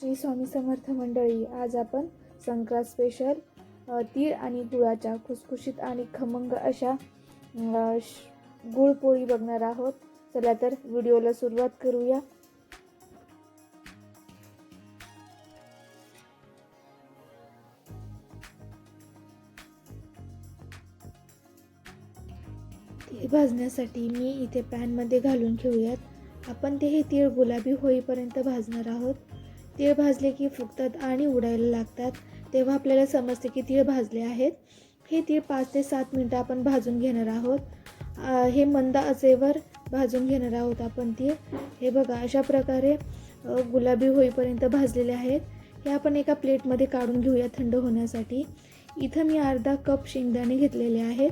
श्री स्वामी समर्थ मंडळी आज आपण संक्रांत स्पेशल तीळ आणि गुळाच्या खुसखुशीत आणि खमंग अशा श- गुळपोळी बघणार आहोत. चला तर व्हिडिओला सुरुवात करूया. तीळ भाजण्यासाठी मी इथे पॅनमध्ये घालून घेऊयात. आपण ते हे तीळ गुलाबी होईपर्यंत भाजणार आहोत. तीळ भाजले की फुगतात आणि उडायला लागतात. तेव्हा आपल्याला समजते की तीळ भाजले आहेत. हे तीळ पाच ते सात मिनटं आपण भाजून घेणार आहोत. हे मंद आचेवर भाजून घेणार आहोत आपण तीळ. हे बघा अशा प्रकारे गुलाबी होईपर्यंत भाजलेले आहेत. हे आपण एका प्लेटमध्ये काढून घेऊया थंड होण्यासाठी. इथं मी अर्धा कप शेंगदाणे घेतलेले आहेत.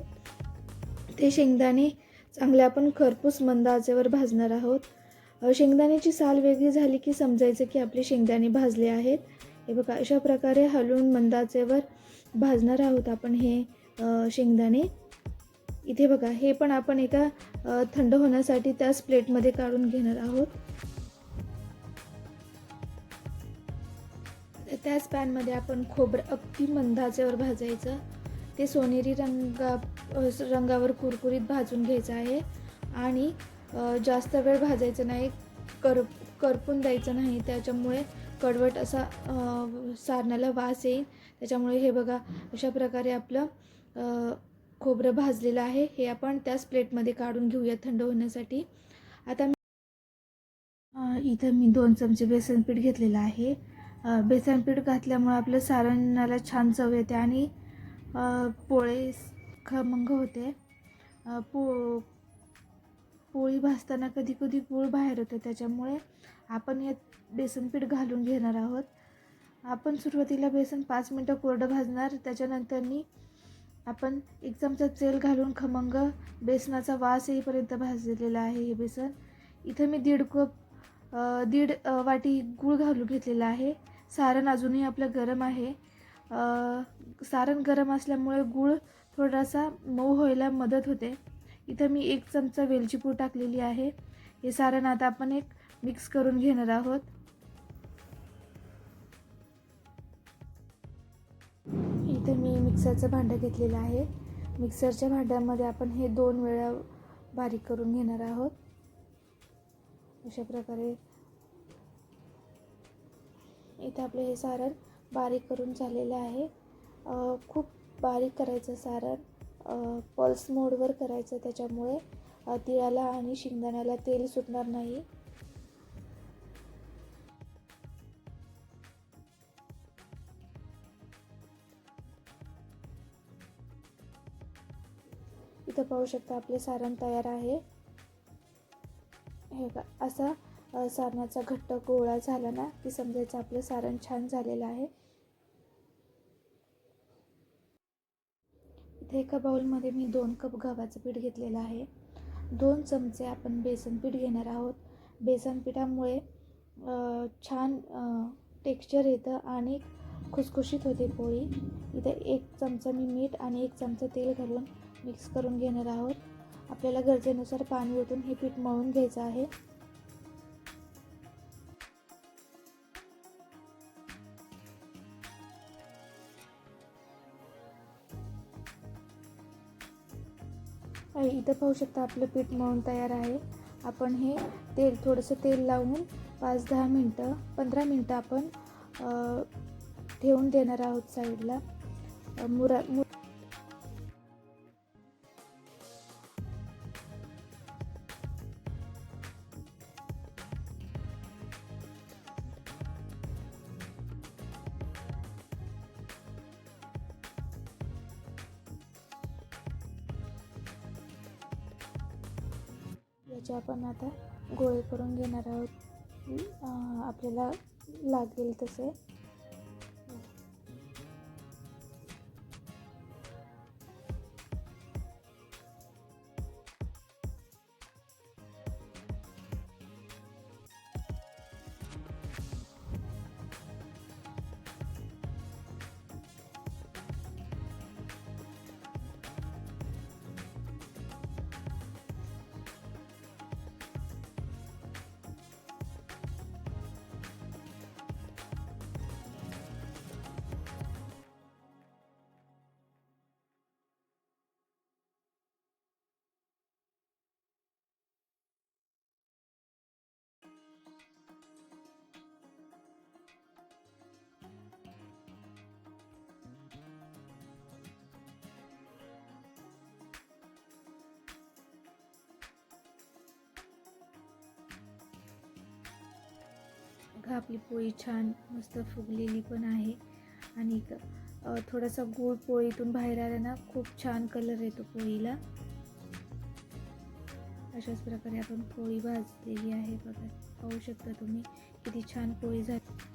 ते शेंगदाणे चांगले आपण खरपूस मंद आचेवर भाजणार आहोत. शेंगदाण्याची साल वेगळी झाली की समजायचं की आपले शेंगदाणे भाजले आहेत. हे बघा अशा प्रकारे हलवून मंदाचेवर भाजणार आहोत आपण हे शेंगदाणे. इथे बघा हे पण आपण एका थंड होण्यासाठी त्याच प्लेटमध्ये काढून घेणार आहोत. त्याच पॅनमध्ये आपण खोबरं अगदी मंदाचेवर भाजायचं. ते सोनेरी रंगा रंगावर कुरकुरीत भाजून घ्यायचं आहे. आणि जास्त वेळ भाजायचं नाही कर करपून द्यायचं नाही त्याच्यामुळे कडवट असा सारणाला वास येईल. त्याच्यामुळे हे बघा अशा प्रकारे आपलं खोबरं भाजलेलं आहे. हे आपण त्याच प्लेटमध्ये काढून घेऊया थंड होण्यासाठी. आता मी इथं मी दोन चमचे बेसन पीठ घेतलेलं आहे. बेसन पीठ घातल्यामुळे आपलं सारणाला छान चव येते आणि पोळे खमंग होते. पो पोळी भाजताना कधी कधी गूळ बाहेर होतं त्याच्यामुळे आपण यात बेसन पीठ घालून घेणार आहोत. आपण सुरुवातीला बेसन पाच मिनटं कोरडं भाजणार. त्याच्यानंतरनी आपण एक चमचा तेल घालून खमंग बेसनाचा वास येईपर्यंत भाजलेला आहे हे बेसन. इथं मी दीड कप दीड वाटी गूळ घालून घेतलेला आहे. सारण अजूनही आपलं गरम आहे. सारण गरम असल्यामुळे गूळ थोडासा मऊ व्हायला मदत होते. इथं मी एक चमचा वेलचीपूर टाकलेली आहे. हे सारण आता आपण एक मिक्स करून घेणार आहोत. इथं मी मिक्सरचं भांडं घेतलेलं आहे. मिक्सरच्या भांड्यामध्ये आपण हे दोन वेळा बारीक करून घेणार आहोत. अशा प्रकारे इथं आपलं हे सारण बारीक करून झालेलं आहे. खूप बारीक करायचं सारण. पल्स मोडवर करायचं त्याच्यामुळे तिळाला आणि शेंगदाण्याला तेल सुटणार नाही. इथं पाहू शकता आपले सारण तयार आहे. हे का असा सारणाचा घट्ट गोळा झाला ना की समजायचं आपलं सारण छान झालेलं आहे. इथे एका बाउलमध्ये मी दोन कप गव्हाचं पीठ घेतलेलं आहे. दोन चमचे आपण बेसन पीठ घेणार आहोत. बेसन पिठामुळे छान टेक्स्चर येतं आणि खुसखुशीत होते पोळी. इथे एक चमचा मी मीठ आणि एक चमचा तेल घालून मिक्स करून घेणार आहोत. आपल्याला गरजेनुसार पाणी ओतून हे पीठ मळून घ्यायचं आहे. इथं पाहू शकता आपलं पीठ मळून तयार आहे. आपण हे तेल थोडंसं तेल लावून पाच दहा मिनटं पंधरा मिनटं आपण ठेवून देणार आहोत साईडला मुरा मु जे आपण आता गोळे करून घेणार आहोत आपल्याला लागेल तसे. बघा आपली पोळी छान मस्त फुगलेली पण आहे. आणि थोडासा गूळ पोळीतून बाहेर आला ना खूप छान कलर येतो पोळीला. अशाच प्रकारे आपण पोळी भाजलेली आहे बघा. पाहू शकता तुम्ही किती छान पोळी झाली.